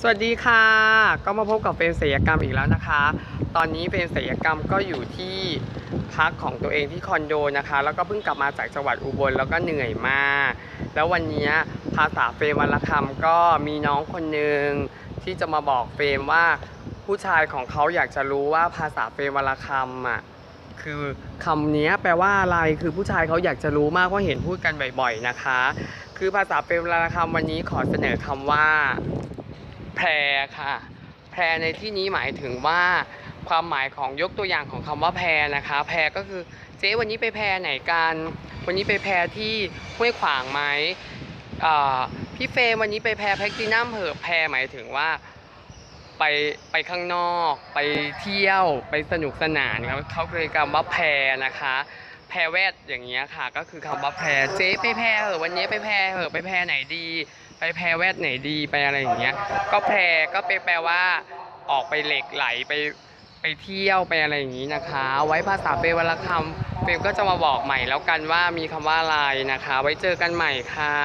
สวัสดีค่ะ ก็มาพบกับเฟรนศิลยกรรมอีกแล้วนะคะ ตอนนี้เฟรนศิลยกรรมก็อยู่ที่พักของตัวเองที่คอนโดนะคะ แล้วก็เพิ่งกลับมาจากจังหวัดอุบลแล้วก็เหนื่อยมาก แล้ววันนี้ภาษาเฟรมวันละคำก็มีน้องคนหนึ่งที่จะมาบอกเฟรมว่าผู้ชายของเขาอยากจะรู้ว่าภาษาเฟรมวันละคำอะคือคำนี้แปลว่าอะไรคือผู้ชายเขาอยากจะรู้มากเพราะเห็นพูดกันบ่อย ๆนะคะ คือภาษาเฟรมวันละคำวันนี้ขอเสนอคำว่า แพรค่ะ แพรในที่นี้หมายถึงว่าความหมายของยกตัวอย่างของคำว่าแพรนะคะ แพรก็คือเจ๊วันนี้ไปแพรไหนกันวันนี้ไปแพรที่ห้วยขวางไหมพี่เฟรมวันนี้ไปแพรแพคตินัมเหอะแพรหมายถึงว่าไปไปข้างนอก ไปเที่ยวไปสนุกสนานครับเขาเลยคำว่าแพรนะคะ แพรแวดอย่างเงี้ยค่ะ ก็คือคำว่าแพรเจ๊ไปแพรเหอะวันนี้ไปแพรเหอะไปแพรไหนดี ไปแพรแวดไหนดีไปอะไรอย่างเงี้ย ก็แพรก็ไปแปลว่า ออกไปเหล็กไหลไปไปเที่ยวไปอะไรอย่างนี้นะคะ ไว้ภาษาเปรวัละคำเปรมก็จะมาบอกใหม่แล้วกันว่ามีคำว่าอะไรนะคะ ไว้เจอกันใหม่ค่ะ